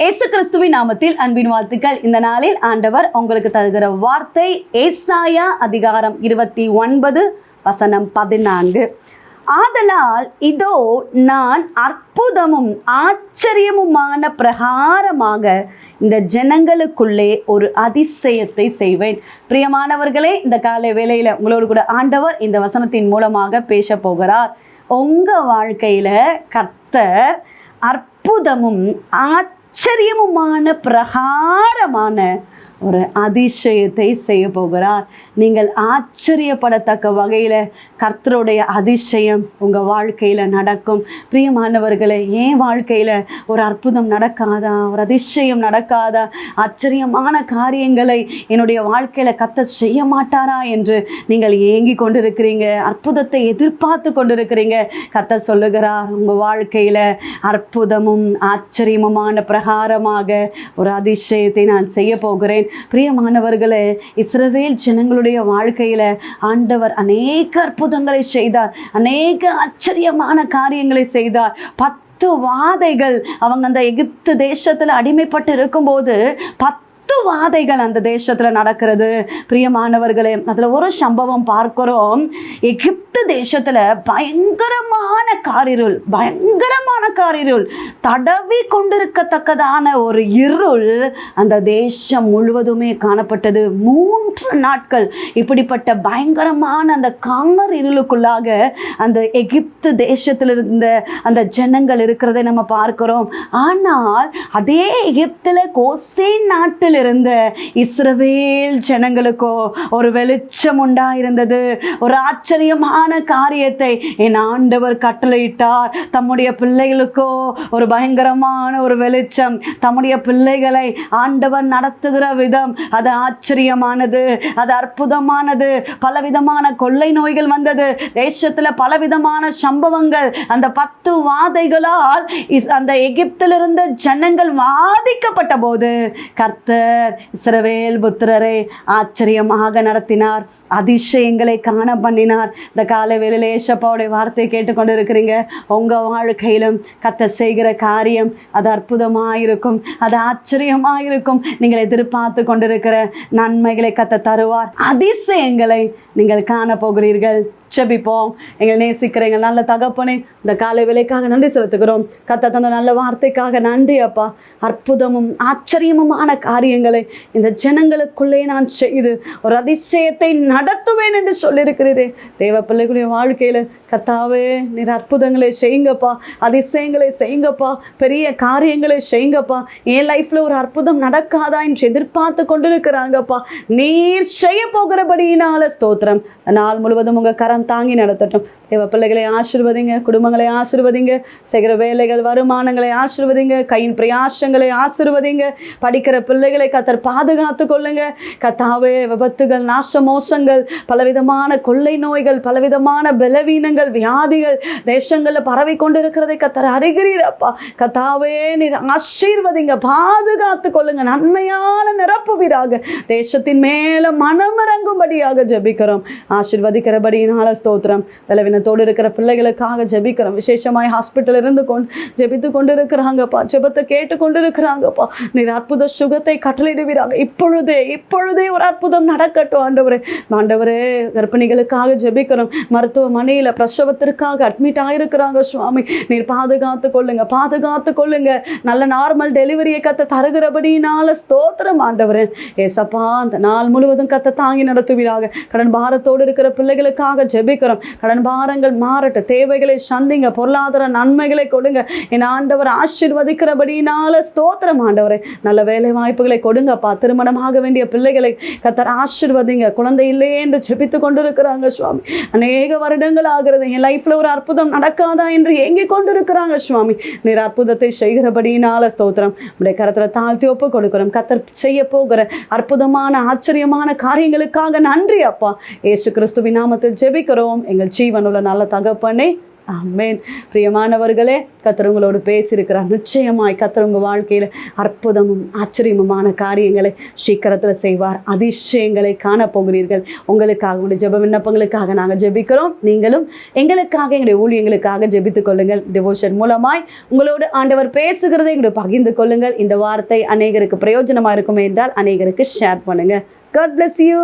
இயேசு கிறிஸ்துவின் நாமத்தில் அன்பின் வாழ்த்துக்கள். இந்த நாளில் ஆண்டவர் உங்களுக்கு தருகிற வார்த்தை ஏசாயா அதிகாரம் இருபத்தி ஒன்பது வசனம் பதினான்கு. ஆதலால் இதோ நான் அற்புதமும் ஆச்சரியமுமான பிரகாரமாக இந்த ஜனங்களுக்குள்ளே ஒரு அதிசயத்தை செய்வேன். பிரியமானவர்களே இந்த காலை வேளையில் உங்களோடு கூட ஆண்டவர் இந்த வசனத்தின் மூலமாக பேச போகிறார். உங்கள் வாழ்க்கையில் கர்த்தர் அற்புதமும் ஆச்சரியமுமான பிரகாரமான ஒரு அதிசயத்தை செய்ய போகிறார். நீங்கள் ஆச்சரியப்படத்தக்க வகையில் கர்த்தருடைய அதிசயம் உங்கள் வாழ்க்கையில் நடக்கும். பிரியமானவர்களே ஏன் வாழ்க்கையில் ஒரு அற்புதம் நடக்காதா? ஒரு அதிசயம் நடக்காதா? ஆச்சரியமான காரியங்களை என்னுடைய வாழ்க்கையில் கத்த செய்ய மாட்டாரா என்று நீங்கள் ஏங்கி கொண்டிருக்கிறீங்க. அற்புதத்தை எதிர்பார்த்து கொண்டிருக்கிறீங்க. கத்த சொல்லுகிறார் உங்கள் வாழ்க்கையில் அற்புதமும் ஆச்சரியமுமான பிரகாரமாக ஒரு அதிசயத்தை நான் செய்ய போகிறேன். பிரியமானவர்களே இஸ்ரவேல் ஜனங்களுடைய வாழ்க்கையில் ஆண்டவர் அநேக அற்புதங்களை செய்தார். அநேக ஆச்சரியமான காரியங்களை செய்தார். பத்து வாதைகள் அவங்க அந்த எகிப்து தேசத்தில் அடிமைப்பட்டு இருக்கும்போது பத்து வாதைகள் அந்த தேசத்தில் நடக்கிறது. பிரியமானவர்களே அதில் ஒரு சம்பவம் பார்க்கிறோம். எகிப்து தேசத்தில் பயங்கரமான காரிருள் பயங்கரமான காரிருள் தடவி கொண்டிருக்கத்தக்கதான ஒரு இருள் அந்த தேசம் முழுவதுமே காணப்பட்டது. மூன்று நாட்கள் இப்படிப்பட்ட பயங்கரமான அந்த காமர் இருளுக்குள்ளாக அந்த எகிப்து தேசத்தில் இருந்த அந்த ஜனங்கள் இருக்கிறதை நம்ம பார்க்கிறோம். ஆனால் அதே எகிப்தில் கோசே நாட்டில் இருந்த இஸ்ரவேல் ஜனங்களுக்கோ ஒரு வெளிச்சம் உண்டாயிருந்தது. ஒரு ஆச்சரியமான காரியத்தை என் ஆண்டவர் கட்டளை போயிட்டார் தம்முடைய பிள்ளைகளுக்கோ ஒரு பயங்கரமான ஒரு வெளிச்சம். தம்முடைய பிள்ளைகளை ஆண்டவர் நடத்துகிற விதம். அது ஆச்சரியமானது அது அற்புதமானது. பலவிதமான கொள்ளை நோய்கள் வந்தது. தேசத்தில் பலவிதமான சம்பவங்கள். அந்த பத்து வாதைகளால் இஸ்- அந்த எகிப்திலிருந்த ஜனங்கள் வாதிக்கப்பட்ட போது கர்த்தர் இஸ்ரவேல் புத்திரரை ஆச்சரியமாக நடத்தினார். அதிசயங்களை காண பண்ணினார். இந்த காலை வேலையில் ஏசப்பாவுடைய வார்த்தை கேட்டுக்கொண்டு இருக்கிறீங்க உங்கள் வாழ்க்கையிலும் கத்த செய்கிற காரியம் அது அற்புதமாக இருக்கும் அது ஆச்சரியமாயிருக்கும். நீங்கள் எதிர்பார்த்து கொண்டிருக்கிற நன்மைகளை கத்த தருவார். அதிசயங்களை நீங்கள் காண போகிறீர்கள் செபிப்போம் எங்களை நேசிக்கிற எங்கள் நல்ல தகப்பனே இந்த காலை விலைக்காக நன்றி செலுத்துகிறோம். கத்த தந்த நல்ல வார்த்தைக்காக நன்றி அப்பா. அற்புதமும் ஆச்சரியமுமான காரியங்களை இந்த ஜனங்களுக்குள்ளே நான் செய்து ஒரு அதிசயத்தை நடத்துவேன் என்று சொல்லியிருக்கிறீரே. தேவ பிள்ளைகளுடைய வாழ்க்கையில் கத்தாவே நீர் அற்புதங்களை செய்யுங்கப்பா. அதிசயங்களை செய்யுங்கப்பா. பெரிய காரியங்களை செய்யுங்கப்பா. என் லைஃப்பில் ஒரு அற்புதம் நடக்காதா என்று எதிர்பார்த்து கொண்டிருக்கிறாங்கப்பா. நீர் செய்ய போகிறபடியினால ஸ்தோத்திரம். நாள் முழுவதும் உங்கள் கரம் தாங்கி நடத்தட்டும். தேவ பிள்ளைகளை ஆசிர்வதிங்க குடும்பங்களை ஆசிர்வதிங்க செய்கிற வேலைகள் வருமானங்களை ஆசிர்வதிங்க கையின் பிரயாசங்களை ஆசிர்வதிங்க படிக்கிற பிள்ளைகளை கத்தர் பாதுகாத்து கொள்ளுங்க. கத்தாவே விபத்துகள் நாச மோசங்கள் பலவிதமான கொள்ளை நோய்கள் பலவிதமான பலவீனங்கள் வியாதிகள் தேசங்களில் பரவி கொண்டிருக்கிறதை கத்தர் அறிகிறீரப்பா கத்தாவே நீர் ஆசீர்வதிங்க பாதுகாத்து கொள்ளுங்க. நன்மையான நிரப்புவீராக தேசத்தின் மேல மனமிறங்கும்படியாக ஜபிக்கிறோம். ஆசீர்வதிக்கிறபடியினால ஸ்தோத்திரம். பலவீனத்தோடு இருக்கிற பிள்ளைகளுக்காக ஜெபிக்கிறோம். விசேஷமாய் ஹாஸ்பிட்டல் இருந்து கொண்டு ஜெபித்து கொண்டு இருக்கிறாங்கப்பா ஜெபத்தை கேட்டு கொண்டு இருக்கிறாங்கப்பா நீர் அற்புத சுகத்தை கட்டளையிடுவீராங்க இப்பொழுதே இப்பொழுதே ஒரு அற்புதம் நடக்கட்டும் ஆண்டவரே. ஆண்டவரே கர்ப்பிணிகளுக்காக ஜெபிக்கிறோம். மருத்துவமனையில் பிரசவத்திற்காக அட்மிட் ஆயிருக்கிறாங்க சுவாமி. நீர் பாதுகாத்து கொள்ளுங்க பாதுகாத்து கொள்ளுங்க. நல்ல நார்மல் டெலிவரியை கத்த தருகிறபடினால ஸ்தோத்திரம் ஆண்டவரே. ஏசப்பா அந்த நாள் முழுவதும் கத்த தாங்கி நடத்துவீராக. கடன் பாரத்தோடு இருக்கிற பிள்ளைகளுக்காக ஜெபிக்கிறோம். கடன் பாரங்கள் மாறட்டும். தேவைகளை சந்திங்க. பொருளாதார நன்மைகளை கொடுங்க. என் ஆண்டவர் ஆசிர்வதிக்கிறபடினால ஸ்தோத்திரம் ஆண்டவரை. நல்ல வேலை வாய்ப்புகளை கொடுங்கப்பா. திருமணமாக வேண்டிய பிள்ளைகளை கத்தர் ஆசிர்வதிங்க. குழந்தை இல்லையே என்று ஜெபித்து கொண்டிருக்கிறாங்க சுவாமி. அநேக வருடங்கள் ஆகிறது. என் லைஃப்ல ஒரு அற்புதம் நடக்காதா என்று ஏங்கிக் கொண்டிருக்கிறாங்க சுவாமி. நீர் அற்புதத்தை செய்கிறபடினால ஸ்தோத்திரம். உடைய கரத்தில் தாழ்த்தி ஒப்பு கொடுக்கிறோம். கத்தர் செய்ய போகிற அற்புதமான ஆச்சரியமான காரியங்களுக்காக நன்றி அப்பா. ஏசு கிறிஸ்துவின் நாமத்தில் ஜெபிக்கிறோம். எங்கள் ஜீவனுள்ள நல்ல தகப்பனே. அம்மேன் பிரியமானவர்களே கத்தர் உங்களோடு பேசியிருக்கிறார். நிச்சயமாய் கத்தர் உங்கள் வாழ்க்கையில் அற்புதமும் ஆச்சரியமுமான காரியங்களை சீக்கிரத்தில் செய்வார். அதிசயங்களை காணப்போகிறீர்கள். உங்களுக்காக உங்களுடைய ஜெப விண்ணப்பங்களுக்காக நாங்கள் ஜெபிக்கிறோம். நீங்களும் எங்களுக்காக எங்களுடைய ஊழியங்களுக்காக ஜெபித்துக் கொள்ளுங்கள். டிவோஷன் மூலமாய் உங்களோடு ஆண்டவர் பேசுகிறதை எங்களுடைய பகிர்ந்து கொள்ளுங்கள். இந்த வார்த்தை அநேகருக்கு பிரயோஜனமாக இருக்குமே என்றால் அநேகருக்கு ஷேர் பண்ணுங்கள் காட் பிளஸ் யூ